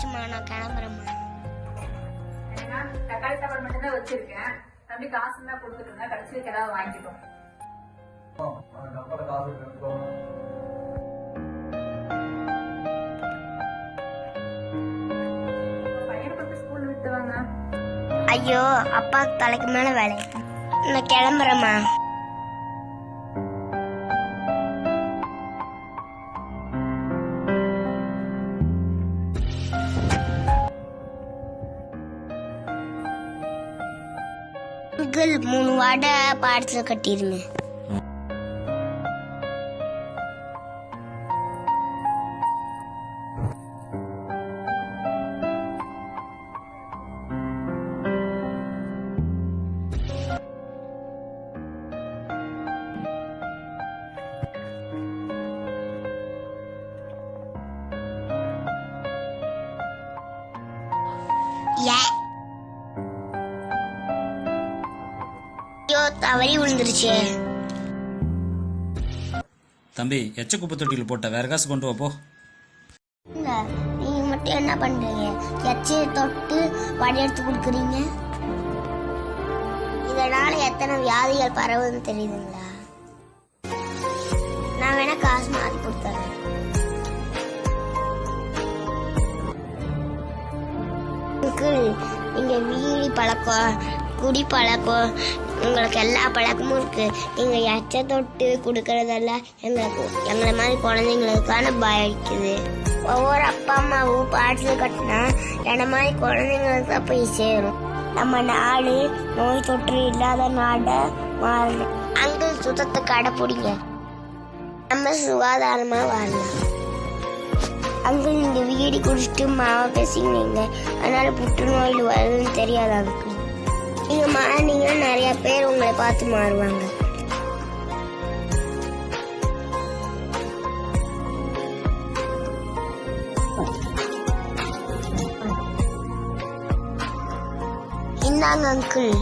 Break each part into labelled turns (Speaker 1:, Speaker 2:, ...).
Speaker 1: போச்சுமா நான் கிளம்புறேம்மா தக்காளி சாப்பாடு மட்டும்தான் வச்சிருக்கேன்.
Speaker 2: தம்பி காசு
Speaker 1: தான் கொடுத்துருங்க கடைசிக்கு ஏதாவது வாங்கிட்டோம்
Speaker 3: ஐயோ அப்பா தலைக்கு மேல வேலை நான் கிளம்புறேம்மா. மூணு வாடை பார்சல் கட்டிடுங்க ஐயோ தவறி விழுந்துருச்சே.
Speaker 4: தம்பி எச்ச குப்பை தொட்டியில் போட்ட வேற காசு கொண்டு வா போ.
Speaker 3: இல்ல நீங்க மட்டும் என்ன பண்றீங்க? எச்சையை தொட்டு வடி எடுத்து கொடுக்குறீங்க இதனால எத்தனை வியாதிகள் பரவுதுன்னு தெரியுதுங்களா? நான் வேணா காசு மாத்தி கொடுத்துறேன். நீங்க வீடி பழக்கம் குடி பழக்கம் உங்களுக்கு எல்லா பழக்கமும் இருக்கு. நீங்க எச்ச தொட்டு கொடுக்கறதெல்லாம் எங்களுக்கு எங்களை மாதிரி குழந்தைங்களுக்கான பாதிக்குது ஒவ்வொரு அப்பா அம்மாவும் பாட்டில் கட்டினா என்ன மாதிரி குழந்தைங்களுக்கு தான் போய் சேரும். நம்ம நாடு நோய் தொற்று இல்லாத நாடை மாறணும். அங்கு சுத்தத்தை கடைப்பிடிங்க. நம்ம சுகாதாரமா வாழலாம். அங்கே நீங்க வீடு குடிச்சிட்டு மாவை பேசினீங்க அதனால புற்றுநோயில் வருதுன்னு தெரியாது அங்கிள் நீங்க மாறினீங்கன்னா நிறைய பேர் உங்களை பார்த்து மாறுவாங்க. இந்தாங்க அங்கிள்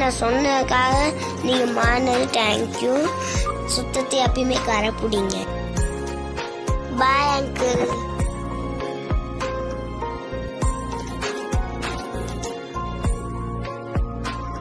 Speaker 3: நான் சொன்னதுக்காக நீங்க மாறினது தேங்க்யூ சுத்தத்தை எப்பயுமே கரபுடிங்க பாய் அங்கிள்